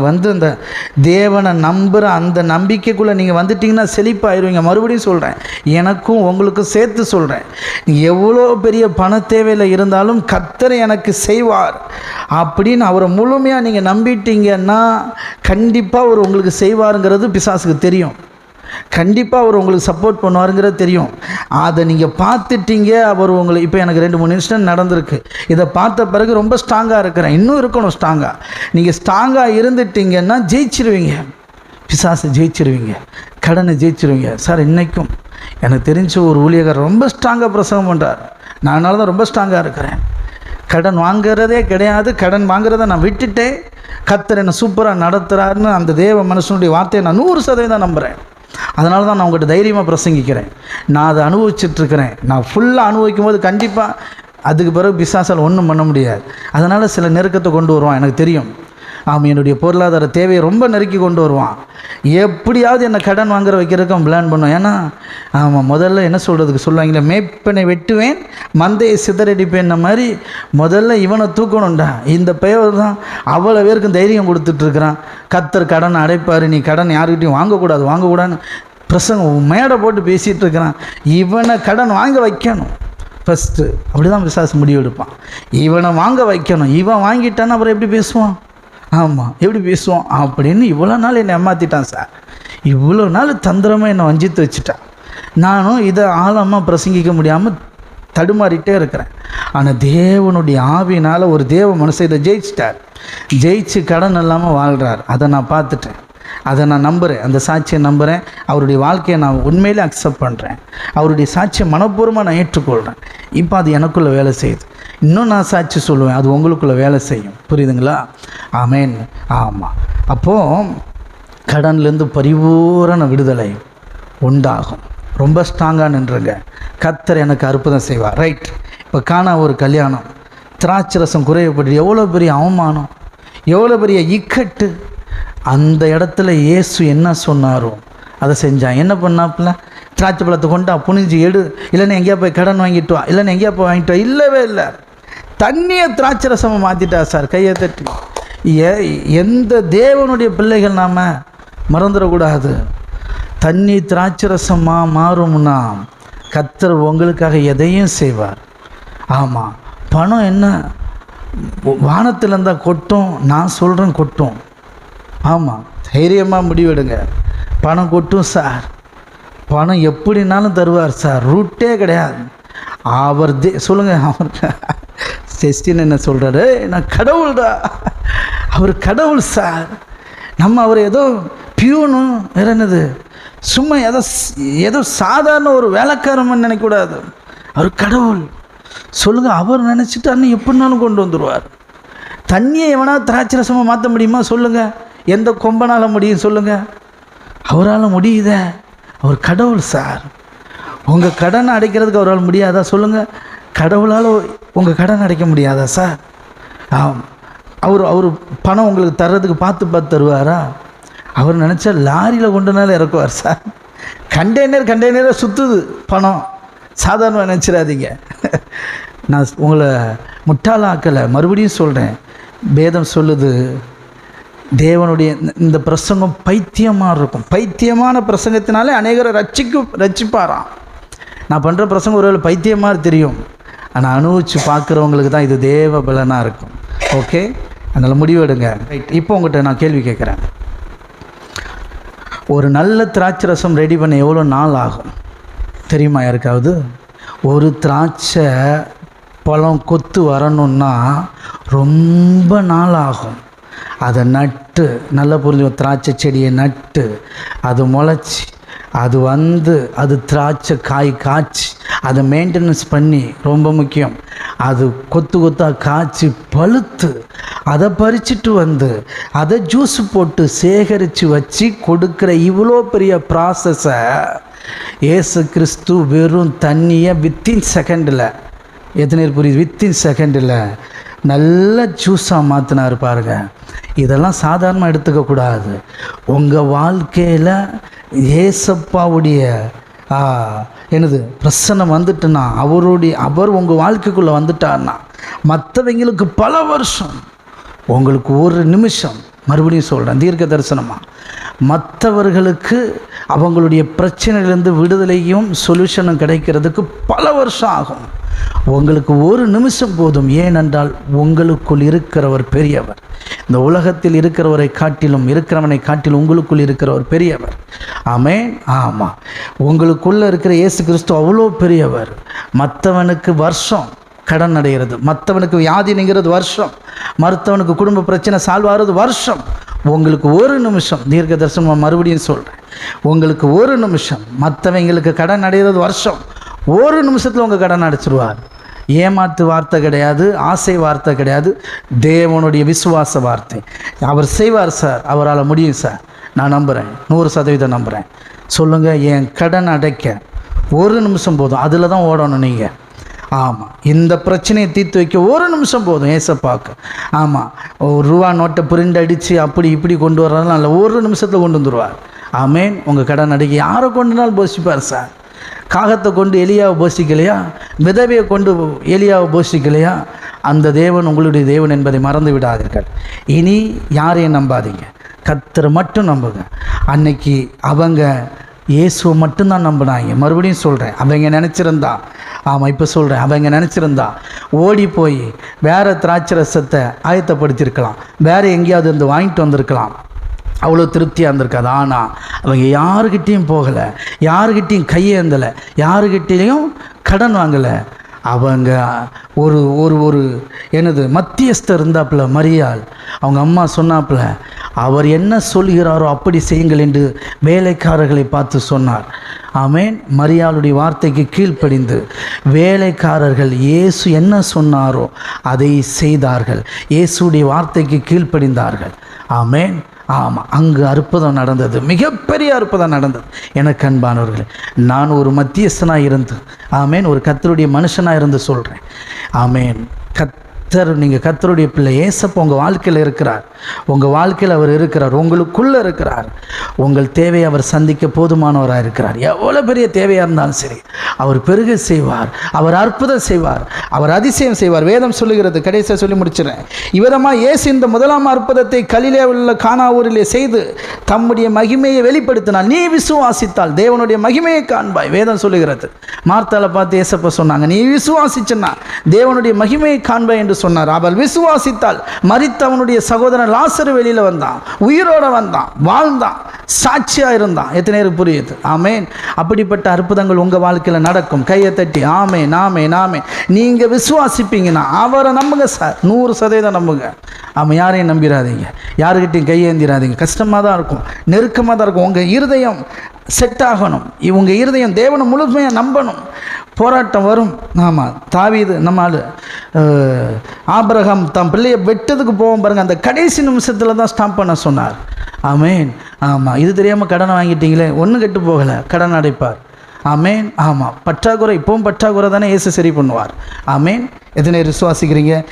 வந்து அந்த தேவனை நம்புகிற அந்த நம்பிக்கைக்குள்ளே நீங்கள் வந்துட்டிங்கன்னா செழிப்பாயிருவீங்க. மறுபடியும் சொல்கிறேன் எனக்கும் உங்களுக்கும் சேர்த்து சொல்கிறேன் எவ்வளோ பெரிய பண தேவையில் இருந்தாலும் கத்தரை எனக்கு செய்வார். அப்படின்னு அவரை முழுமையாக நீங்கள் நம்பிட்டீங்கன்னா கண்டிப்பாக அவர் உங்களுக்கு செய்வாருங்கிறது பிசாசுக்கு தெரியும். கண்டிப்பாக அவர் உங்களுக்கு சப்போர்ட் பண்ணுவாருங்கிறது தெரியும். அதை நீங்கள் பார்த்துட்டீங்க அவர் உங்களை இப்போ எனக்கு ரெண்டு மூணு இன்சிடென்ட் நடந்திருக்கு. இதை பார்த்த பிறகு ரொம்ப ஸ்ட்ராங்காக இருக்கிறேன். இன்னும் இருக்கணும் ஸ்ட்ராங்காக நீங்கள் ஸ்ட்ராங்காக இருந்துட்டீங்கன்னா ஜெயிச்சிருவீங்க. பிசாசை ஜெயிச்சிருவீங்க. கடனை ஜெயிச்சிருவீங்க. சார் இன்றைக்கும் எனக்கு தெரிஞ்ச ஒரு ஊழியக்காரர் ரொம்ப ஸ்ட்ராங்காக பிரசங்கம் பண்ணுறார் நான் அதனால தான் ரொம்ப ஸ்ட்ராங்காக இருக்கிறேன். கடன் வாங்குறதே கிடையாது. கடன் வாங்குறத நான் விட்டுட்டேன். கத்தர் என்னை சூப்பராக நடத்துகிறாருன்னு அந்த தேவ மனுஷனுடைய வார்த்தையை நான் நூறு சதவீதம் நம்புகிறேன் அதனால தான் நான் உங்கள்கிட்ட தைரியமாக பிரசங்கிக்கிறேன். நான் அதை அனுபவிச்சிட்ருக்கிறேன் நான் ஃபுல்லாக அனுபவிக்கும் போது கண்டிப்பாக அதுக்கு பிறகு பிசாசால் ஒன்றும் பண்ண முடியாது. அதனால் சில நெருக்கத்தை கொண்டு வருவான் எனக்கு தெரியும். அவன் என்னுடைய பொருளாதார தேவையை ரொம்ப நெருக்கி கொண்டு வருவான். எப்படியாவது என்னை கடன் வாங்குற வைக்கிறதுக்கு அவன் பிளான் பண்ணுவான். ஏன்னா ஆமாம் முதல்ல என்ன சொல்கிறதுக்கு சொல்லுவாங்களே மேய்ப்பனை வெட்டுவேன் மந்தையை சிதறடிப்பேன்ன மாதிரி முதல்ல இவனை தூக்கணும்டா. இந்த பெயர் தான் அவ்வளோ பேருக்கும் தைரியம் கொடுத்துட்ருக்குறான் கத்தர் கடன் அடைப்பார் நீ கடன் யாருக்கிட்டையும் வாங்கக்கூடாது வாங்கக்கூடாதுன்னு பிரசங்கம் மேடை போட்டு பேசிகிட்டு இருக்கிறான். இவனை கடன் வாங்க வைக்கணும். ஃபஸ்ட்டு அப்படி தான் விசாசம் முடிவெடுப்பான். இவனை வாங்க வைக்கணும். இவன் வாங்கிட்டான்னா அப்புறம் எப்படி பேசுவான்? ஆமாம் எப்படி பேசுவோம்? அப்படின்னு இவ்வளோ நாள் என்னை ஏமாற்றிட்டான் சார் இவ்வளோ நாள் தந்திரமாக என்னை வஞ்சித்து வச்சுட்டான் நானும் இதை ஆழமாக பிரசங்கிக்க முடியாமல் தடுமாறிட்டே இருக்கிறேன். ஆனால் தேவனுடைய ஆவினால் ஒரு தேவ மனுஷன் இதை ஜெயிச்சிட்டார். ஜெயிச்சு கடன் இல்லாமல் வாழ்கிறார் அதை நான் பார்த்துட்டேன். அதை நான் நம்புகிறேன் அந்த சாட்சியை நம்புகிறேன் அவருடைய வாழ்க்கையை நான் உண்மையிலே அக்செப்ட் பண்ணுறேன் அவருடைய சாட்சியை மனப்பூர்வமாக நான் ஏற்றுக்கொள்கிறேன் இப்போ அது எனக்குள்ளே வேலை செய்யுது. இன்னும் நான் சாட்சி சொல்லுவேன். அது உங்களுக்குள்ளே வேலை செய்யும். புரியுதுங்களா? ஆமேன். ஆமாம் அப்போது கடன்லேருந்து பரிபூரண விடுதலை உண்டாகும். ரொம்ப ஸ்ட்ராங்காக நின்றுங்க. கத்தர் எனக்கு அற்புதம் செய்வார். ரைட் இப்போ காணா ஒரு கல்யாணம். திராட்சை ரசம் குறையப்பட்டு எவ்வளோ பெரிய அவமானம். எவ்வளோ பெரிய இக்கட்டு. அந்த இடத்துல இயேசு என்ன சொன்னாரோ அதை செஞ்சான். என்ன பண்ணாப்புல? திராட்சை பழத்தை கொண்டா புனிஞ்சு எடு. இல்லைன்னா எங்கேயா போய் கடன் வாங்கிட்டு வா. இல்லைன்னா எங்கேயா போய் வாங்கிட்டு வா. இல்லவே இல்லை. தண்ணியை திராட்சை ரசமாக மாற்றிட்டா சார் கையை தட்டி. எந்த தேவனுடைய பிள்ளைகள் நாம் மறந்துடக்கூடாது. தண்ணி திராட்சை ரசமாக மாறும்னா கத்தர் உங்களுக்காக எதையும் செய்வார். ஆமாம் பணம் என்ன? வானத்தில் இருந்தால் கொட்டும் நான் சொல்கிறேன் கொட்டும். ஆமாம் தைரியமாக முடிவெடுங்க. பணம் கொட்டும் சார். பணம் எப்படினாலும் தருவார் சார் ரூட்டே கிடையாது. அவர் தே சொல்லுங்கள் அவர். செஸ்டின் என்ன சொல்கிறாரு நான் கடவுள்டா. அவர் கடவுள் சார். நம்ம அவர் ஏதோ பியூனும் வேற என்னது? சும்மா ஏதோ ஏதோ சாதாரண ஒரு வேலைக்காரன் நினைக்கக்கூடாது. அவர் கடவுள். சொல்லுங்கள் அவர் நினச்சிட்டு அண்ணன் எப்படினாலும் கொண்டு வந்துடுவார் தண்ணியை எவனா திராட்சை ரசமாக மாற்ற முடியுமா? சொல்லுங்கள் எந்த கொம்பனால் முடியும் சொல்லுங்கள் அவரால் முடியுதே? அவர் கடவுள் சார். உங்கள் கடனை அடைக்கிறதுக்கு அவரால் முடியாதா? சொல்லுங்கள் கடவுளால் உங்கள் கடன் அடைக்க முடியாதா சார் ஆம். அவர் அவர் பணம் உங்களுக்கு தர்றதுக்கு பார்த்து பார்த்து தருவாரா? அவர் நினச்சா லாரியில் கொண்டுனாலும் இறக்குவார் சார் கண்டெய்னர் கண்டெய்னராக சுற்றுது பணம். சாதாரணமாக நினச்சிடாதீங்க. நான் உங்களை முட்டாளாக்கலை. மறுபடியும் சொல்கிறேன் பேதம் சொல்லுது தேவனுடைய இந்த பிரசங்கம் பைத்தியமாக இருக்கும். பைத்தியமான பிரசங்கத்தினாலே அநேகரை ரட்சிக்கு ரட்சிப்பாராம். நான் பண்ணுற பிரசங்கம் ஒருவேளை பைத்தியமாக தெரியும். ஆனால் அனுபவித்து பார்க்குறவங்களுக்கு தான் இது தேவ பலனாக இருக்கும். ஓகே அதனால் முடிவெடுங்க. ரைட் இப்போ உங்கள்கிட்ட நான் கேள்வி கேட்குறேன். ஒரு நல்ல திராட்சை ரசம் ரெடி பண்ண எவ்வளோ நாள் ஆகும்? தெரியுமா யாருக்காவது? ஒரு திராட்சை பழம் கொத்து வரணுன்னா ரொம்ப நாள் ஆகும். அதை நட்டு நல்ல புரிஞ்சு திராட்சை செடியை நட்டு அது முளைச்சி அது வந்து அது திராட்சை காய் காய்ச்சி அதை மெயின்டெனன்ஸ் பண்ணி ரொம்ப முக்கியம். அது கொத்து கொத்தாக காய்ச்சி பழுத்து அதை பறிச்சுட்டு வந்து அதை ஜூஸ் போட்டு சேகரித்து வச்சு கொடுக்குற இவ்வளோ பெரிய ப்ராசஸை ஏசு கிறிஸ்து வெறும் தண்ணியை வித்தின் செகண்டில் எத்தனை புரியுது? வித்தின் செகண்டில் நல்ல ஜூஸாக மாற்றினார் பாருங்க. இதெல்லாம் சாதாரணமாக எடுத்துக்கக்கூடாது உங்கள் வாழ்க்கையில் ஏசப்பாவுடைய எனது என்னது வந்துட்டுன்னா அவருடைய அவர் உங்கள் வாழ்க்கைக்குள்ளே வந்துட்டார்னா மற்றவங்களுக்கு பல வருஷம் உங்களுக்கு ஒரு நிமிஷம் மறுபடியும் சொல்கிறேன் தீர்க்க தரிசனமாக மற்றவர்களுக்கு அவங்களுடைய பிரச்சனையிலேருந்து விடுதலையும் சொல்யூஷனும் கிடைக்கிறதுக்கு பல வருஷம் ஆகும். உங்களுக்கு ஒரு நிமிஷம் போதும். ஏனென்றால் உங்களுக்குள் இருக்கிறவர் பெரியவர். இந்த உலகத்தில் இருக்கிறவரை காட்டிலும் இருக்கிறவனை காட்டிலும் உங்களுக்குள் இருக்கிறவர் பெரியவர். ஆமேன். ஆமாம் உங்களுக்குள்ளே இருக்கிற இயேசு கிறிஸ்து அவ்வளோ பெரியவர். மற்றவனுக்கு வருஷம் கடன் அடைகிறது. மற்றவனுக்கு வியாதி நீங்கிறது வருஷம். மருத்துவனுக்கு குடும்ப பிரச்சனை சால்வ் ஆகிறது வருஷம். உங்களுக்கு ஒரு நிமிஷம். தீர்க்க தரிசனம் மறுபடியும் சொல்கிறேன் உங்களுக்கு ஒரு நிமிஷம். மற்றவங்களுக்கு கடன் அடைகிறது வருஷம். ஒரு நிமிஷத்தில் உங்கள் கடன் அடைச்சிருவார். ஏமாத்து வார்த்தை கிடையாது ஆசை வார்த்தை கிடையாது தேவனுடைய விசுவாச வார்த்தை. அவர் செய்வார் சார் அவரால் முடியும் சார். நான் நம்புகிறேன் நூறு சதவீதம் நம்புகிறேன் சொல்லுங்கள் என் கடன் அடைக்க ஒரு நிமிஷம் போதும் அதில் தான் ஓடணும் நீங்கள் ஆமாம் இந்த பிரச்சனையை தீர்த்து வைக்க ஒரு நிமிஷம் போதும் ஏசப்பாக்கு. ஆமாம் ஒரு ரூபா நோட்டை பிரிண்ட் அடித்து அப்படி இப்படி கொண்டு வர்றதுனால இல்லை ஒரு நிமிஷத்தில் கொண்டு வந்துடுவார் ஆமேன் உங்கள் கடன் அடைக்க யாரை கொண்டுனாலும் போஷிப்பார் சார். காகத்தை கொண்டு எலியாவை போஷிக்கலையா? விதவையை கொண்டு எலியாவை போஷிக்கலையா? அந்த தேவன் உங்களுடைய தேவன் என்பதை மறந்து விடாதீர்கள் இனி யாரையும் நம்பாதீங்க. கத்தரை மட்டும் நம்புங்க. அன்னைக்கு அவங்க இயேசுவை மட்டும்தான் நம்பினாங்க. மறுபடியும் சொல்கிறேன் அவங்க நினச்சிருந்தா. ஆமாம் இப்போ சொல்கிறேன் அவங்க நினச்சிருந்தா. ஓடி போய் வேறு திராட்சை ரசத்தை ஆயத்தப்படுத்தியிருக்கலாம். வேறு எங்கேயாவது இருந்து வாங்கிட்டு வந்திருக்கலாம். அவ்வளோ திருப்தியாக இருந்திருக்காது. ஆனால் அவங்க யாருக்கிட்டேயும் போகலை. யாருக்கிட்டேயும் கையேந்தலை யாருக்கிட்டேயும் கடன் வாங்கலை. அவங்க ஒரு ஒரு ஒரு எனது மத்தியஸ்தர் இருந்தாப்புல மரியாள். அவங்க அம்மா சொன்னாப்புல அவர் என்ன சொல்கிறாரோ அப்படி செய்யுங்கள் என்று வேலைக்காரர்களை பார்த்து சொன்னார். ஆமேன். மரியாளுடைய வார்த்தைக்கு கீழ்ப்படிந்து வேலைக்காரர்கள் இயேசு என்ன சொன்னாரோ அதை செய்தார்கள். இயேசுடைய வார்த்தைக்கு கீழ்ப்படிந்தார்கள். ஆமேன். ஆமாம் அங்கு அற்புதம் நடந்தது. மிகப்பெரிய அற்புதம் நடந்தது. எனக்கு அன்பானவர்களே நான் ஒரு மத்தியஸ்தனாக இருந்து ஆமேன் ஒரு கத்தருடைய மனுஷனாக இருந்து சொல்கிறேன் ஆமேன். கத்தர் நீங்கள் கத்தருடைய பிள்ளை ஏசப்ப உங்கள் வாழ்க்கையில் இருக்கிறார். உங்கள் வாழ்க்கையில் அவர் இருக்கிறார். உங்களுக்குள்ளே இருக்கிறார். உங்கள் தேவையை அவர் சந்திக்க போதுமானவராக இருக்கிறார். எவ்வளோ பெரிய தேவையாக இருந்தாலும் சரி அவர் பெருக செய்வார். அவர் அற்புதம் செய்வார். அவர் அதிசயம் செய்வார். வேதம் சொல்லுகிறது கடைசியாக சொல்லி முடிச்சிடறேன். இவ்விதமாக இயேசு இந்த முதலாம் அற்புதத்தை கலிலே உள்ள காணாவூரிலே செய்து தம்முடைய மகிமையை வெளிப்படுத்தினால் நீ விசுவாசித்தால் தேவனுடைய மகிமையை காண்பாய். வேதம் சொல்லுகிறது. மார்த்தால பார்த்து ஏசப்ப சொன்னாங்க நீ விசுவாசிச்சுன்னா தேவனுடைய மகிமையை காண்பாய் என்று சொன்னார். அவள் விசுவாசித்தால் மறித்தவனுடைய சகோதரன் லாசரு வெளியில் வந்தான். உயிரோட வந்தான். வாழ்ந்தான். சாட்சியாக இருந்தான். எத்தனை பேருக்கு புரியுது? ஆமேன். அப்படிப்பட்ட அற்புதங்கள் உங்கள் வாழ்க்கையில் நடக்கும். கையை தட்டி ஆமே நாமே நாமே நீங்கள் விசுவாசிப்பீங்கன்னா அவரை நம்புங்க சார். நூறு சதவீதம் நம்புங்க. ஆமாம் யாரையும் நம்பிடாதீங்க யாருக்கிட்டையும் கையேந்திராதீங்க கஷ்டமாக தான் இருக்கும். நெருக்கமாக தான் இருக்கும். உங்கள் இருதயம் செட் ஆகணும். இவங்க இருதயம் தேவனை முழுமையாக நம்பணும். போராட்டம் வரும். ஆமாம் தாவீது நம்ம ஆள். அஹ், தம் பிள்ளையை வெட்டதுக்கு போவோம் பாருங்கள் அந்த கடைசி நிமிஷத்தில் தான் ஸ்டாம்ப் பண்ண சொன்னார். ஆமேன். ஆமாம் இது தெரியாமல் கடனை வாங்கிட்டீங்களே. ஒன்றும் கெட்டு போகலை. கடன் அடைப்பார். ஆமேன். ஆமாம் பற்றாக்குறை இப்பவும் பற்றாக்குறை தானே இயேசு சரி பண்ணுவார். ஆமேன். எத்தனை விசுவாசிக்கிறீங்க?